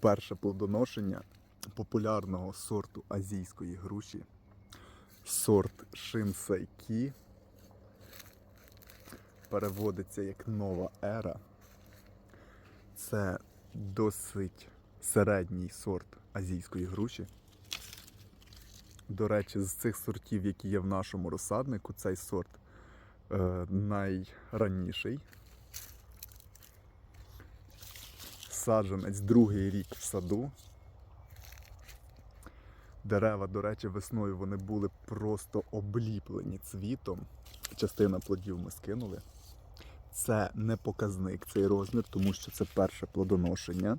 перше плодоношення популярного сорту азійської груші. Сорт Шинсайкі. Переводиться як нова ера. Це досить середній сорт азійської груші. До речі, з цих сортів, які є в нашому розсаднику, цей сорт е, найранніший. Саджанець другий рік в саду. Дерева, до речі, весною вони були просто обліплені цвітом. Частина плодів ми скинули. Це не показник цей розмір, тому що це перше плодоношення.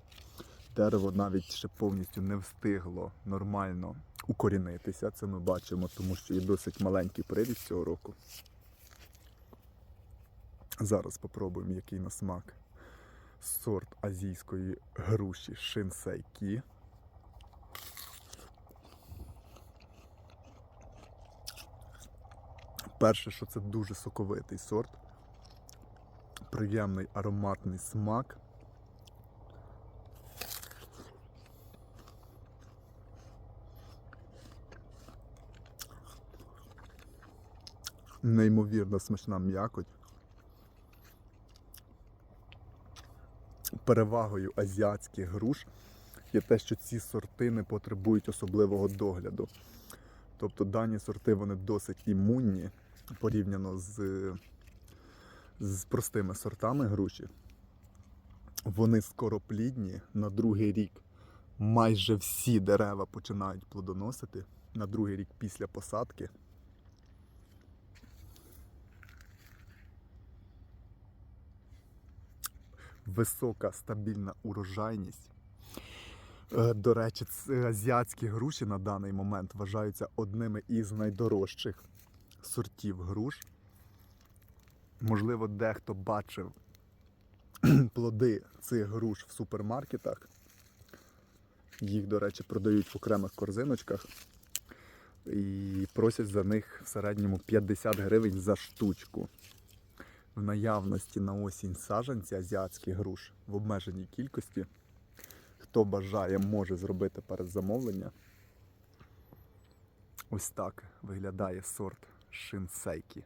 Дерево навіть ще повністю не встигло нормально укорінитися. Це ми бачимо, тому що є досить маленький приріст цього року. Зараз спробуємо, який на смак сорт азійської груші Шинсайкі. Перше, що це дуже соковитий сорт, приємний ароматний смак. Неймовірно смачна м'якоть. Перевагою азіатських груш є те, що ці сорти не потребують особливого догляду. Тобто дані сорти вони досить імунні порівняно з, з простими сортами груші. Вони скороплідні на другий рік. Майже всі дерева починають плодоносити на другий рік після посадки. Висока стабільна урожайність. Е, До речі, азіатські груші на даний момент вважаються одними із найдорожчих сортів груш. Можливо, дехто бачив плоди цих груш в супермаркетах. Їх, до речі, продають в окремих корзиночках і просять за них в середньому 50 гривень за штучку. В наявності на осінь саджанці азіатських груш в обмеженій кількості. Хто бажає, може зробити передзамовлення. Ось так виглядає сорт шинсейкі.